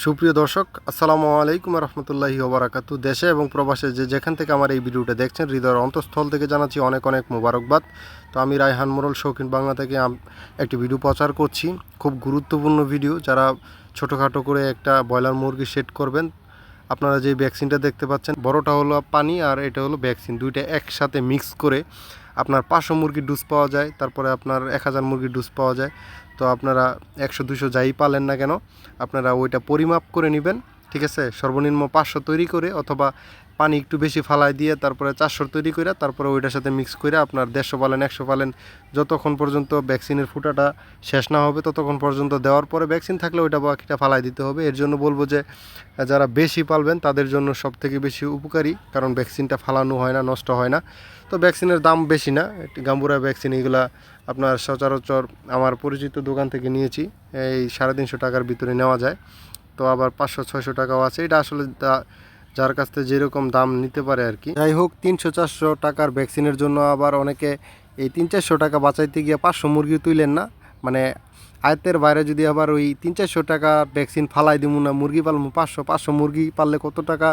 সুপ্রিয় দর্শক, আসসালামু আলাইকুম রহমতুল্লাহি ওবরাকাতু। দেশে এবং প্রবাসে যে যেখান থেকে আমার এই ভিডিওটা দেখছেন, হৃদয়ের অন্তঃস্থল থেকে জানাচ্ছি অনেক অনেক মোবারকবাদ। তো আমি রায়হান মোরল, শৌখিন বাংলা থেকে একটি ভিডিও প্রচার করছি। খুব গুরুত্বপূর্ণ ভিডিও, যারা ছোটোখাটো করে একটা ব্রয়লার মুরগি সেট করবেন, আপনারা যে ভ্যাকসিনটা দেখতে পাচ্ছেন, বড়টা হলো পানি আর এটা হলো ভ্যাকসিন। দুইটা একসাথে মিক্স করে আপনার পাঁচশো মুরগির ডোজ পাওয়া যায়, তারপরে আপনার এক হাজার মুরগির ডোজ পাওয়া যায়। তো আপনারা একশো, দুশো যাই পালেন না কেন, আপনারা ওইটা পরিমাপ করে নেবেন, ঠিক আছে? সর্বনিম্ন পাঁচশো তৈরি করে অথবা পানি একটু বেশি ফালাই দিয়ে তারপরে চারশো তৈরি করে তারপরে ওইটার সাথে মিক্স করে আপনার দেড়শো পালেন, একশো পালেন, যতক্ষণ পর্যন্ত ভ্যাকসিনের ফুটাটা শেষ না হবে, ততক্ষণ পর্যন্ত দেওয়ার পরে ভ্যাকসিন থাকলে ওইটা বাকিটা ফালাই দিতে হবে। এর জন্য বলব যে, যারা বেশি পালবেন তাদের জন্য সব থেকে বেশি উপকারী, কারণ ভ্যাকসিনটা ফালানো হয় না, নষ্ট হয় না। তো ভ্যাকসিনের দাম বেশি না গাম্বুরা ভ্যাকসিন এইগুলা আপনার সচরাচর আমার পরিচিত দোকান থেকে নিয়েছি, এই সাড়ে তিনশো টাকার ভিতরে নেওয়া যায়। তো আবার পাঁচশো, ছয়শো টাকাও আছে। এটা আসলে যার কাছ থেকে যেরকম দাম নিতে পারে আর কি। যাই হোক, তিনশো চারশো টাকার ভ্যাকসিনের জন্য আবার অনেকে এই তিন চারশো টাকা বাঁচাইতে গিয়ে পাঁচশো মুরগি তুলেন না। মানে আয়তের বাইরে যদি আবার ওই তিন চারশো টাকা ভ্যাকসিন ফালাই দিব না, মুরগি পালবো পাঁচশো পাঁচশো মুরগি পাললে কত টাকা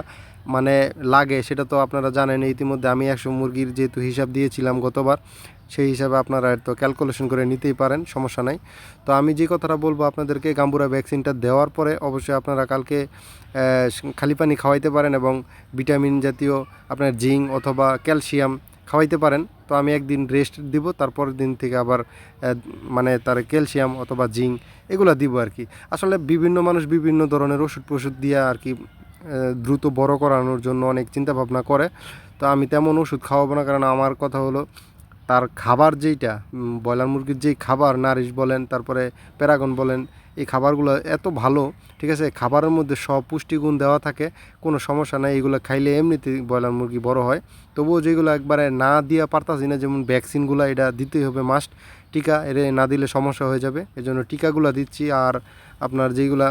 মানে লাগে সেটা তো আপনারা জানেন। ইতিমধ্যে আমি একশো মুরগির যেহেতু হিসাব দিয়েছিলাম গতবার, সেই হিসাবে আপনারা তো ক্যালকুলেশন করে নিতেই পারেন, সমস্যা নাই। তো আমি যে কথাটা বলব আপনাদেরকে, গাম্বুরা ভ্যাকসিনটা দেওয়ার পরে অবশ্যই আপনারা কালকে খালি পানি খাওয়াইতে পারেন এবং ভিটামিন জাতীয় আপনার জিঙ্ক অথবা ক্যালসিয়াম খাওয়াইতে পারেন। তো আমি একদিন রেস্ট দিব তারপরের দিন থেকে আবার মানে তার ক্যালসিয়াম অথবা জিঙ্ক এগুলো দিব আর কি আসলে বিভিন্ন মানুষ বিভিন্ন ধরনের ওষুধ টষুধ দিয়ে আর কি দ্রুত বড় করানোর জন্য অনেক চিন্তা ভাবনা করে। তো আমি তেমন ওষুধ খাওয়াবো না, কারণ আমার কথা হলো তার খাবার যেইটা ব্রয়লার মুরগির যেই খাবার, নারিশ বলেন, তারপরে প্যারাগন বলেন, এই খাবারগুলো এত ভালো, ঠিক আছে, খাবারের মধ্যে সব পুষ্টিগুণ দেওয়া থাকে, কোনো সমস্যা নাই, এগুলো খাইলে এমনিতেই ব্রয়লার মুরগি বড় হয়। তবুও যেগুলো একবারে না দিয়া পারতাছি না, যেমন ভ্যাকসিনগুলো, এটা দিতেই হবে মাস্ট টিকা এটা না দিলে সমস্যা হয়ে যাবে, এজন্য টিকাগুলো দিচ্ছি, আর আপনার যেইগুলা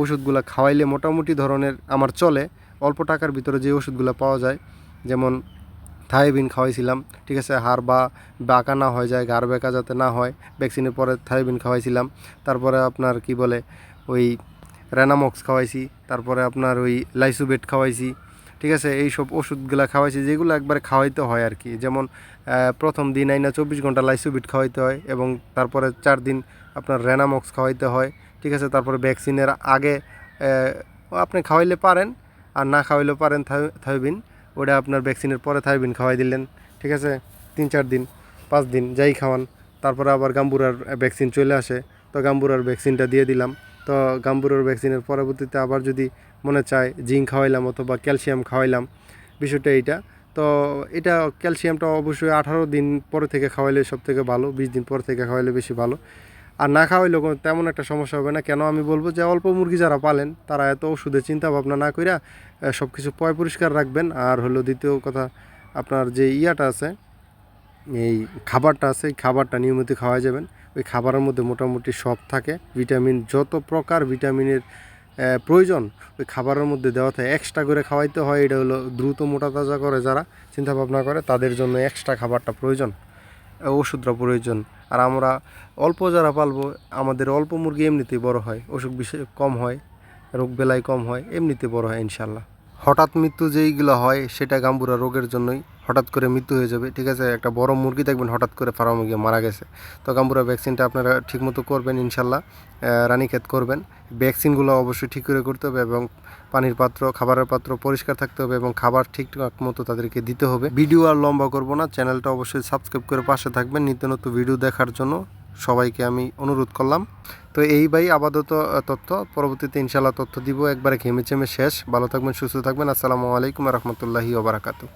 ওষুধগুলো খাওয়াইলে মোটামুটি ধরনের আমার চলে, অল্প টাকার ভিতরে যে ওষুধগুলো পাওয়া যায়, যেমন থাইবিন খাওয়াইছিলাম, ঠিক আছে? হাড় বা বাঁকা না হয়ে যায় ঘাড় বেঁকা যাতে না হয় ভ্যাকসিনের পরে থাইবিন খাওয়াইছিলাম। তারপরে আপনার কি বলে, ওই রেনামক্স খাওয়াইছি, তারপরে আপনার ওই লাইসুবেট খাওয়াইছি, ঠিক আছে? এই সব ওষুধগুলো খাওয়াইছি, যেগুলো একবারে খাওয়াইতে হয় আর কি। যেমন প্রথম দিন আইনা চব্বিশ ঘণ্টা লাইসুবিট খাওয়াইতে হয় এবং তারপরে চার দিন আপনার রেনামক্স খাওয়াইতে হয়, ঠিক আছে? তারপরে ভ্যাকসিনের আগে আপনি খাওয়াইলে পারেন, আর না খাওয়াইলেও পারেন থাই- থাইবিন। ওটা আপনার ভ্যাকসিনের পরে থাইবিন খাওয়াই দিলেন, ঠিক আছে? তিন, চার দিন, পাঁচ দিন যাই খাওয়ান। তারপরে আবার গাম্বুরার ভ্যাকসিন চলে আসে। তো গাম্বুরার ভ্যাকসিনটা দিয়ে দিলাম। তো গাম্বুরার ভ্যাকসিনের পরবর্তীতে আবার যদি মনে চায় জিঙ্ক খাওয়াইলাম অথবা ক্যালসিয়াম খাওয়াইলাম, বিষয়টা এইটা। তো এটা ক্যালসিয়ামটা অবশ্যই আঠারো দিন পরে থেকে খাওয়াইলে সব থেকে ভালো, বিশ দিন পর থেকে খাওয়াইলে বেশি ভালো। আর না খাওয়াইলেও কোনো তেমন একটা সমস্যা হবে না। কেন আমি বলব যে, অল্প মুরগি যারা পালেন, তারা এত ওষুধের চিন্তা ভাবনা না কইরা সব কিছু পয় পরিষ্কার রাখবেন। আর হলো দ্বিতীয় কথা, আপনার যে ইয়াটা আছে, এই খাবারটা আছে, এই খাবারটা নিয়মিত খাওয়া যাবেন। ওই খাবারের মধ্যে মোটামুটি সব থাকে। ভিটামিন যত প্রকার ভিটামিনের প্রয়োজন, ওই খাবারের মধ্যে দেওয়া থাকে। এক্সট্রা করে খাওয়াইতে হয়, এটা হলো দ্রুত মোটা তাজা করে যারা চিন্তা ভাবনা করে, তাদের জন্য এক্সট্রা খাবারটা প্রয়োজন ওষুধটা প্রয়োজন। আর আমরা অল্প যারা পালবো, আমাদের অল্প মুরগি এমনিতেই বড় হয়, অসুখ বিসুখ কম হয়, রোগ বেলায় কম হয় এমনিতে বড় হয় ইনশাল্লাহ। হঠাৎ মৃত্যু যেইগুলো হয়, সেটা গাম্বুরা রোগের জন্যই হঠাৎ করে মৃত্যু হয়ে যাবে, ঠিক আছে? একটা বড় মুরগি দেখবেন, হঠাৎ করে ফার্মে গিয়ে মারা গেছে। তো গাম্বুরা ভ্যাকসিনটা আপনারা ঠিকমতো করবেন, ইনশাল্লাহ। রানীক্ষেত করবেন। ভ্যাকসিনগুলো অবশ্যই ঠিক করে করতে হবে এবং পানির পাত্র, খাবারের পাত্র পরিষ্কার থাকতে হবে এবং খাবার ঠিকঠাক মতো তাদেরকে দিতে হবে। ভিডিও আর লম্বা করব না, চ্যানেলটা অবশ্যই সাবস্ক্রাইব করে পাশে থাকবেন। নিত্য নতুন ভিডিও দেখার জন্য। সবাইকে আমি অনুরোধ করলাম। তো এই ভাই আপাতত তথ্য, পরবর্তীতে ইনশাল্লাহ তথ্য দিব। একবারে ঘেমে চেমে শেষ। ভালো থাকবেন, সুস্থ থাকবেন। আসসালামু আলাইকুম রহমতুল্লাহি ওবরাকাতু